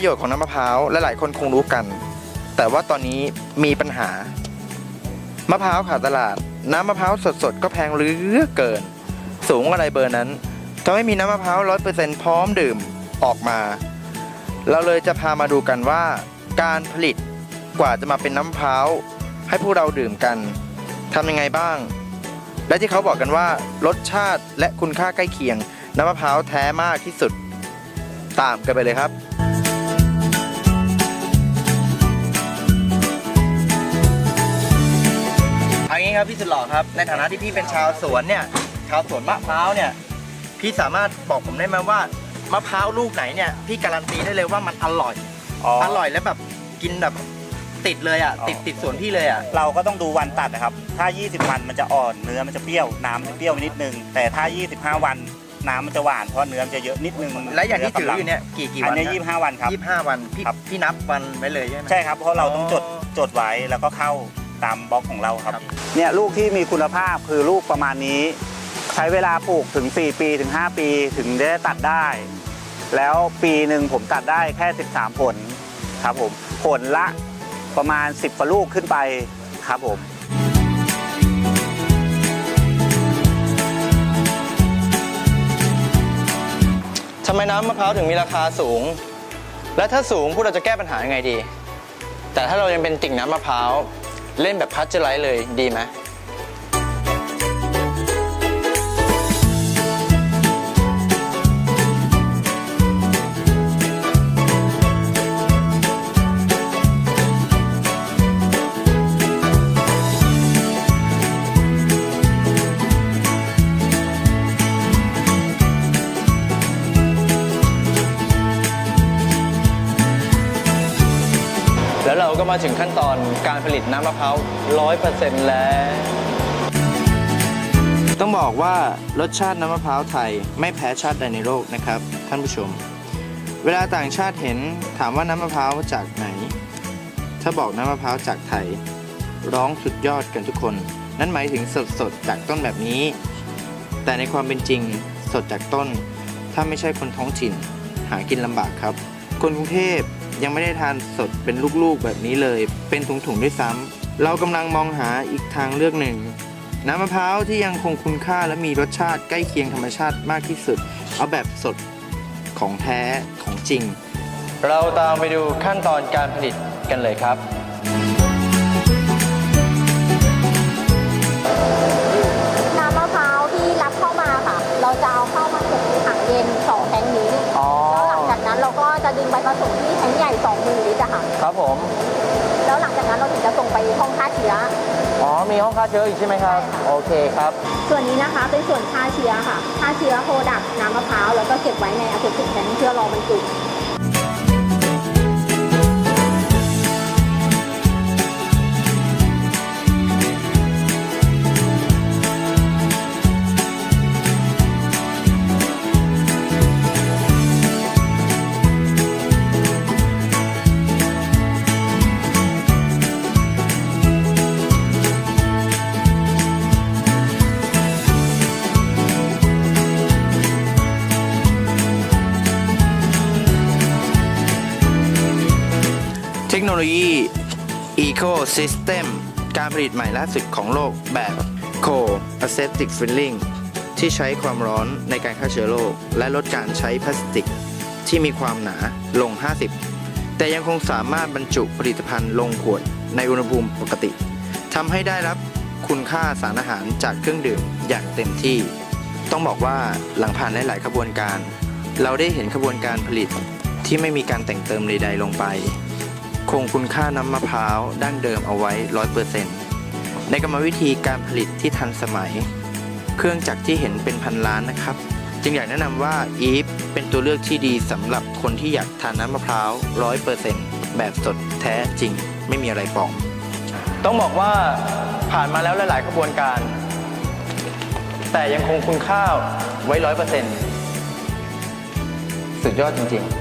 ประโยชน์ของน้ำมะพร้าวและหลายคนคงรู้กัน แต่ว่าตอนนี้มีปัญหามะพร้าวขาดตลาด น้ำมะพร้าวสดๆ ก็แพงเหลือเกิน สูงอะไรเบอร์นั้นทำให้มีน้ำมะพร้าวร้อยเปอร์เซ็นต์พร้อมดื่มออกมา เราเลยจะพามาดูกันว่า การผลิตกว่าจะมาเป็นน้ำมะพร้าวให้พวกเราดื่มกันทำยังไงบ้าง และที่เขาบอกกันว่ารสชาติและคุณค่าใกล้เคียง น้ำมะพร้าวแท้มากที่สุด ตามกันไปเลยครับ ครับพี่สุดหล่อครับ ในฐานะที่พี่เป็นชาวสวนเนี่ย ชาวสวนมะพร้าวเนี่ย พี่สามารถบอกผมได้ไหมว่ามะพร้าวลูกไหนเนี่ย พี่การันตีได้เลยว่ามันอร่อยอ๋ออร่อยแล้วแบบกินแบบติดเลยอะอ๋อติดติดสวนพี่เลยอะ เราก็ต้องดูวันตัดนะครับ ถ้า 20 วันมันจะอ่อน เนื้อมันจะเปรี้ยว น้ำมันจะเปรี้ยวนิดนึง แต่ถ้า 25 วันน้ำมันจะหวานเพราะเนื้อมันจะเยอะนิดนึงและอย่างที่ถืออยู่เนี่ยกี่กี่อัวันนนี้25วันครับยี่สิบห้าวันพี่ครับพี่นับวันไว้เลยใช่ไหมใช่ครับเพราะเราต้องจดอ๋อจดไว้แล้วก็เข้า ตามบล็อกของเราครับครับ เนี่ยลูกที่มีคุณภาพคือลูกประมาณนี้ ใช้เวลาปลูกถึง 4 ปีถึง 5 ปีถึงได้ตัดได้ แล้วปีหนึ่งผมตัดได้แค่ 13 ผลครับผมผลละประมาณ 10กว่าลูกขึ้นไปครับผมทำไมน้ำมะพร้าวถึงมีราคาสูง และถ้าสูงพวกเราจะแก้ปัญหายังไงดี แต่ถ้าเรายังเป็นติ่งน้ำมะพร้าว เล่นแบบพัชเจอร์ไลท์เลยดีไหม มาถึงขั้นตอนการผลิตน้ำมะพร้าวร้อยเปอร์เซ็นต์แล้ว ต้องบอกว่ารสชาติน้ำมะพร้าวไทยไม่แพ้ชาติใดในโลกนะครับ ท่านผู้ชม เวลาต่างชาติเห็นถามว่าน้ำมะพร้าวจากไหน ถ้าบอกน้ำมะพร้าวจากไทย ร้องสุดยอดกันทุกคน นั่นหมายถึงสดสดๆจากต้นแบบนี้ แต่ในความเป็นจริงสดจากต้น ถ้าไม่ใช่คนท้องถิ่น หากินลำบากครับ คนกรุงเทพ ยังไม่ได้ทานสดเป็นลูกๆแบบนี้เลย เป็นถุงๆด้วยซ้ำเรากำลังมองหาอีกทางเลือกหนึ่ง น้ำมะพร้าวที่ยังคงคุณค่าและมีรสชาติใกล้เคียงธรรมชาติมากที่สุด เอาแบบสดของแท้ของจริง เราตามไปดูขั้นตอนการผลิตกันเลยครับ ผม แล้วหลังจากนั้นเราถึงจะส่งไปห้องฆ่าเชื้อ อ๋อ มีห้องฆ่าเชื้ออีกใช่ไหมครับ ใช่ค่ะ โอเคครับ ส่วนนี้นะคะเป็นส่วนฆ่าเชื้อค่ะฆ่าเชื้อโคดักน้ำมะพร้าวแล้วก็เก็บไว้ในอะเซติกแทงเพื่อรอบรรจุ โนโลยี Ecosystem การผลิตใหม่ล่าสุดของโลกแบบ Co-Aseptic Filling ที่ใช้ความร้อนในการฆ่าเชื้อโรคและลดการใช้พลาสติก ที่มีความหนาลง 50 แต่ยังคงสามารถบรรจุผลิตภัณฑ์ลงขวดในอุณหภูมิปกติทำให้ได้รับคุณค่าสารอาหารจากเครื่องดื่มอย่างเต็มที่ ต้องบอกว่าหลังผ่านหลายๆขบวนการ เราได้เห็นขบวนการผลิตที่ไม่มีการแต่งเติมใดๆลงไป คงคุณค่าน้ำมะพร้าวดั้งเดิมเอาไว้100%ในกรรมวิธีการผลิตที่ทันสมัย เครื่องจักรที่เห็นเป็นพันล้านนะครับ จึงอยากแนะนำว่าอีฟเป็นตัวเลือกที่ดีสำหรับคนที่อยากทานน้ำมะพร้าว100%แบบสดแท้จริง ไม่มีอะไรปลอม ต้องบอกว่าผ่านมาแล้วหลายๆขบวนการ แต่ยังคงคุณค่าไว้100%สุดยอดจริง ๆ